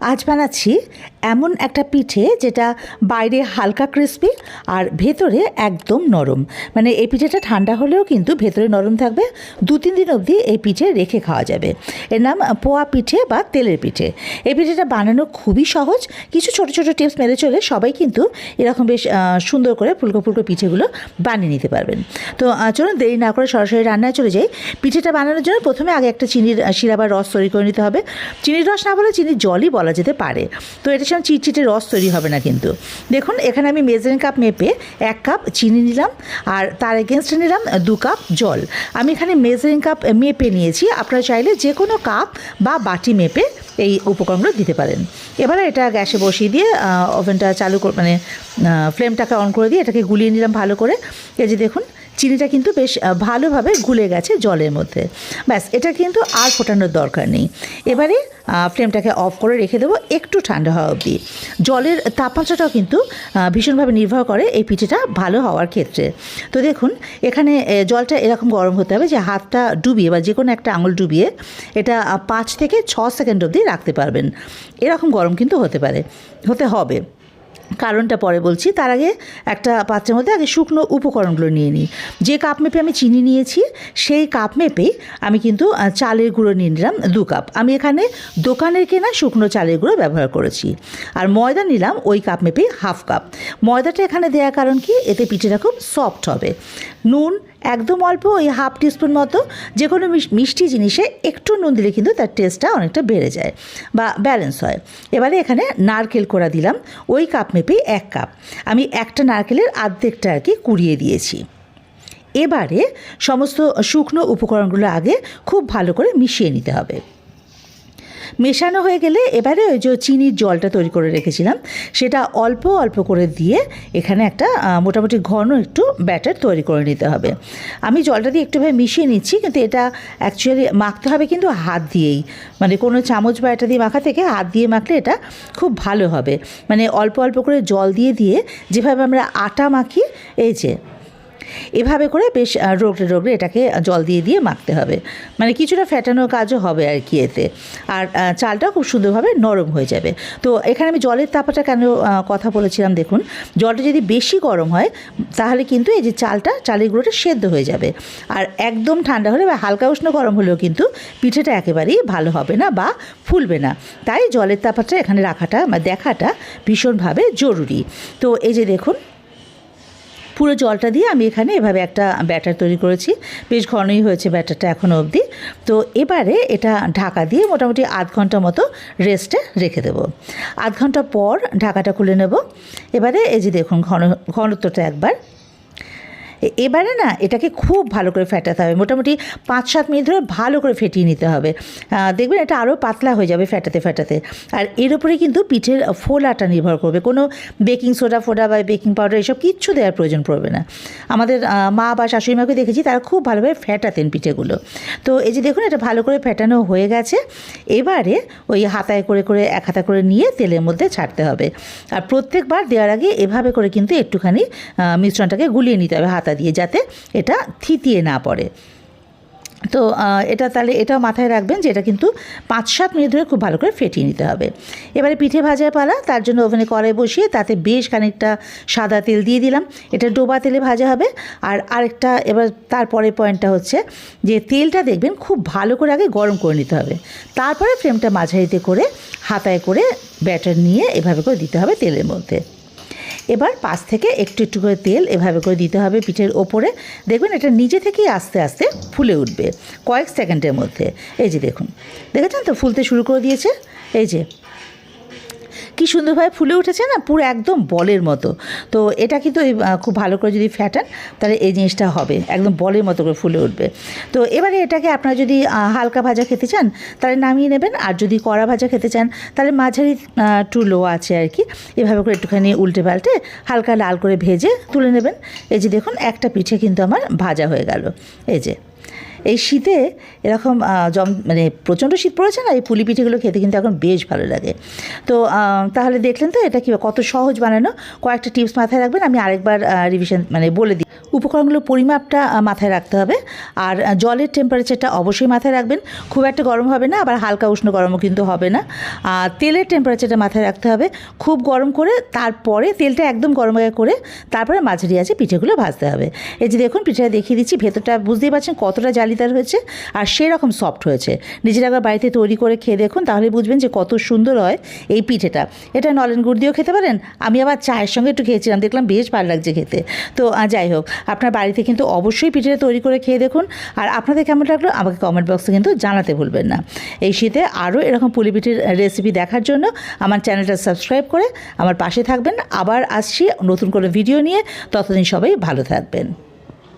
আজ বানাচ্ছি এমন একটা পিঠে যেটা বাইরে হালকা ক্রিস্পি আর ভেতরে একদম নরম। মানে এই পিঠেটা ঠান্ডা হলেও কিন্তু ভেতরে নরম থাকবে। দু তিন দিন অবধি এই পিঠে রেখে খাওয়া যাবে। এর নাম পোয়া পিঠে বা তেলের পিঠে। এই পিঠেটা বানানো খুবই সহজ। কিছু ছোট ছোট টিপস মেরে চলে সবাই কিন্তু এরকম বেশ সুন্দর করে ফুলকো ফুলকো পিঠেগুলো বানিয়ে নিতে পারবেন। তো চলুন দেরি না করে সরাসরি রান্নায় চলে যাই। পিঠেটা বানানোর জন্য প্রথমে আগে একটা চিনির শিরা বা রস তৈরি করে নিতে হবে। চিনির রস না বলে চিনির জলই বলা যেতে পারে। তো এটার সঙ্গে চিটচিটে রস তৈরি হবে না কিন্তু। দেখুন, এখানে আমি মেজারিং কাপ মেপে এক কাপ চিনি নিলাম আর তার এগেনস্টে নিলাম দু কাপ জল। আমি এখানে মেজারিং কাপ মেপে নিয়েছি। আপনারা চাইলে যে কোনো কাপ বা বাটি মেপে এই উপকরণগুলো দিতে পারেন। এবারে এটা গ্যাসে বসিয়ে দিয়ে ওভেনটা চালু মানে ফ্লেমটাকে অন করে দিয়ে এটাকে গুলিয়ে নিলাম ভালো করে। এই যে দেখুন চিনিটা কিন্তু বেশ ভালোভাবে গুলে গেছে জলের মধ্যে। ব্যাস, এটা কিন্তু আর ফোটানোর দরকার নেই। এবারে ফ্লেমটাকে অফ করে রেখে দেবো একটু ঠান্ডা হওয়া অবধি। জলের তাপমাত্রাটাও কিন্তু ভীষণভাবে নির্ভর করে এই পিঠেটা ভালো হওয়ার ক্ষেত্রে। তো দেখুন, এখানে জলটা এরকম গরম হতে হবে যে হাতটা ডুবিয়ে বা যে কোনো একটা আঙুল ডুবিয়ে এটা পাঁচ থেকে ছ সেকেন্ড অবধি রাখতে পারবেন। এরকম গরম কিন্তু হতে পারে, হতে হবে। কারণটা পরে বলছি। তার আগে একটা পাত্রের মধ্যে আগে শুকনো উপকরণগুলো নিয়ে নিই। যে কাপ মেপে আমি চিনি নিয়েছি, সেই কাপ মেপেই আমি কিন্তু চালের গুঁড়ো নিয়ে নিলাম দু কাপ। আমি এখানে দোকানের কেনা শুকনো চালের গুঁড়ো ব্যবহার করেছি। আর ময়দা নিলাম ওই কাপ মেপেই হাফ কাপ। ময়দাটা এখানে দেওয়ার কারণ কি? এতে পিঠেটা খুব সফট হবে। নুন একদম অল্প, ওই হাফ টিস্পুন মতো যে কোনো মিষ- মিষ্টি জিনিসে একটু নুন দিলে কিন্তু তার টেস্টটা অনেকটা বেড়ে যায় বা ব্যালেন্স হয়। এবারে এখানে নারকেল কোড়া দিলাম, ওই কাপ মেপেই এক কাপ। আমি একটা নারকেলের আর্ধেকটা আর কি কুড়িয়ে দিয়েছি। এবারে সমস্ত শুকনো উপকরণগুলো আগে খুব ভালো করে মিশিয়ে নিতে হবে। মেশানো হয়ে গেলে এবারে ওই যে চিনির জলটা তৈরি করে রেখেছিলাম, সেটা অল্প অল্প করে দিয়ে এখানে একটা মোটামুটি ঘন একটু ব্যাটার তৈরি করে নিতে হবে। আমি জলটা দিয়ে একটুভাবে মিশিয়ে নিচ্ছি, কিন্তু এটা অ্যাকচুয়ালি মাখতে হবে কিন্তু হাত দিয়েই। মানে কোনো চামচ বা এটা দিয়ে মাখা থেকে হাত দিয়ে মাখলে এটা খুব ভালো হবে। মানে অল্প অল্প করে জল দিয়ে দিয়ে যেভাবে আমরা আটা মাখি, এই যে এভাবে করে বেশ রগড়ে রগড়ে এটাকে জল দিয়ে দিয়ে মাখতে হবে। মানে কিছুটা ফ্যাটানোর কাজও হবে আর কি এতে। আর চালটা খুব সুন্দরভাবে নরম হয়ে যাবে। তো এখানে আমি জলের তাপাটা কেন কথা বলেছিলাম দেখুন, জলটা যদি বেশি গরম হয়, তাহলে কিন্তু এই যে চালটা চালের গুঁড়োটা সেদ্ধ হয়ে যাবে। আর একদম ঠান্ডা হলে বা হালকা উষ্ণ গরম হলেও কিন্তু পিঠেটা একেবারেই ভালো হবে না বা ফুলবে না। তাই জলের তাপমাত্রা এখানে রাখাটা বা দেখাটা ভীষণভাবে জরুরি। তো এই যে দেখুন পুরো জলটা দিয়ে আমি এখানে এভাবে একটা ব্যাটার তৈরি করেছি। বেশ ঘনই হয়েছে ব্যাটারটা এখনও অবধি। তো এবারে এটা ঢাকা দিয়ে মোটামুটি আধ ঘণ্টা মতো রেস্টে রেখে দেবো। আধ ঘণ্টা পর ঢাকাটা খুলে নেব। এবারে এই যে দেখুন ঘন, ঘনত্বটা একবার। এবারে না এটাকে খুব ভালো করে ফেটাতে হবে। মোটামুটি পাঁচ সাত মিনিট ধরে ভালো করে ফেটিয়ে নিতে হবে। দেখবেন এটা আরও পাতলা হয়ে যাবে ফেটাতে ফেটাতে। আর এর উপরে কিন্তু পিঠের ফোলাটা নির্ভর করবে। কোনো বেকিং সোডা ফোডা বা বেকিং পাউডার এসব কিচ্ছু দেওয়ার প্রয়োজন পড়বে না। আমাদের মা বা শাশুড়ি মাকে দেখেছি তারা খুব ভালোভাবে ফেটাতেন পিঠেগুলো। তো এই যে দেখুন এটা ভালো করে ফেটানো হয়ে গেছে। এবারে ওই হাতায় করে করে এক হাতা করে নিয়ে তেলের মধ্যে ছাড়তে হবে। আর প্রত্যেকবার দেওয়ার আগে এভাবে করে কিন্তু একটুখানি মিশ্রণটাকে গুলিয়ে নিতে হবে হাতা দিয়ে যাতে এটা থিতিয়ে না পড়ে। তো এটা তাহলে এটাও মাথায় রাখবেন যে এটা কিন্তু পাঁচ সাত মিনিট ধরে খুব ভালো করে ফেটিয়ে নিতে হবে। এবারে পিঠে ভাজার পালা, তার জন্য ওভেনে কড়াই বসিয়ে তাতে বেশ খানিকটা সাদা তেল দিয়ে দিলাম। এটা ডোবা তেলে ভাজা হবে। আর আরেকটা এবার তারপরে পয়েন্টটা হচ্ছে যে তেলটা দেখবেন খুব ভালো করে আগে গরম করে নিতে হবে। তারপরে ফ্রেমটা মাঝারিতে করে হাতায় করে ব্যাটার নিয়ে এভাবে করে দিতে হবে তেলের মধ্যে। এবার পাশ থেকে একটু একটু করে তেল এভাবে করে দিতে হবে পিঠের ওপরে। দেখবেন এটা নিজে থেকেই আস্তে আস্তে ফুলে উঠবে কয়েক সেকেন্ডের মধ্যে। এই যে দেখুন, দেখেছেন তো? ফুলতে শুরু করে দিয়েছে। এই যে কি সুন্দরভাবে ফুলে উঠেছে না? পুরো একদম বলের মতো। তো এটা কিন্তু খুব ভালো করে যদি ফ্যাটান, তাহলে এই জিনিসটা হবে। একদম বলের মতো করে ফুলে উঠবে। তো এবারে এটাকে আপনারা যদি হালকা ভাজা খেতে চান, তাহলে নামিয়ে নেবেন। আর যদি কড়া ভাজা খেতে চান, তাহলে মাঝারি টু লো আছে আর কি। এভাবে করে একটুখানি উল্টে পাল্টে হালকা লাল করে ভেজে তুলে নেবেন। এই যে দেখুন, একটা পিঠে কিন্তু আমার ভাজা হয়ে গেল। এই যে এই শীতে এরকম জম মানে প্রচণ্ড শীত পড়েছে না, এই পুলি পিঠেগুলো খেতে কিন্তু এখন বেশ ভালো লাগে। তো তাহলে দেখলেন তো এটা কি কত সহজ বানানো। কয়েকটা টিপস মাথায় রাখবেন, আমি আরেকবার রিভিশন মানে বলে দিই। উপকরণগুলোর পরিমাপটা মাথায় রাখতে হবে। আর জলের টেম্পারেচারটা অবশ্যই মাথায় রাখবেন। খুব একটা গরম হবে না, আবার হালকা উষ্ণ গরমও কিন্তু হবে না। আর, তেলের টেম্পারেচারটা মাথায় রাখতে হবে। খুব গরম করে তারপরে তেলটা একদম গরম করে তারপরে মাঝারি আছে পিঠেগুলো ভাজতে হবে। এই যে দেখুন, পিঠেটা দেখিয়ে দিচ্ছি, ভেতরটা বুঝতেই পারছেন কতটা জালিদার হয়েছে আর সেরকম সফট হয়েছে। নিজেরা একবার বাড়িতে তৈরি করে খেয়ে দেখুন, তাহলে বুঝবেন যে কত সুন্দর হয় এই পিঠেটা। এটা নলেন গুড় দিয়েও খেতে পারেন? আমি আবার চায়ের সঙ্গে একটু খেয়েছিলাম, দেখলাম বেশ ভালো লাগছে খেতে। তো যাই হোক, আপনার বাড়িতে কিন্তু অবশ্যই পিঠেটা তৈরি করে খেয়ে দেখুন। আর আপনাদের কেমন লাগল আমাকে কমেন্ট বক্সে কিন্তু জানাতে ভুলবেন না। এই শীতে আরও এরকম পুলি পিঠের রেসিপি দেখার জন্য আমার চ্যানেলটা সাবস্ক্রাইব করে আমার পাশে থাকবেন। আবার আসছি নতুন করে ভিডিও নিয়ে। ততদিন সবাই ভালো থাকবেন।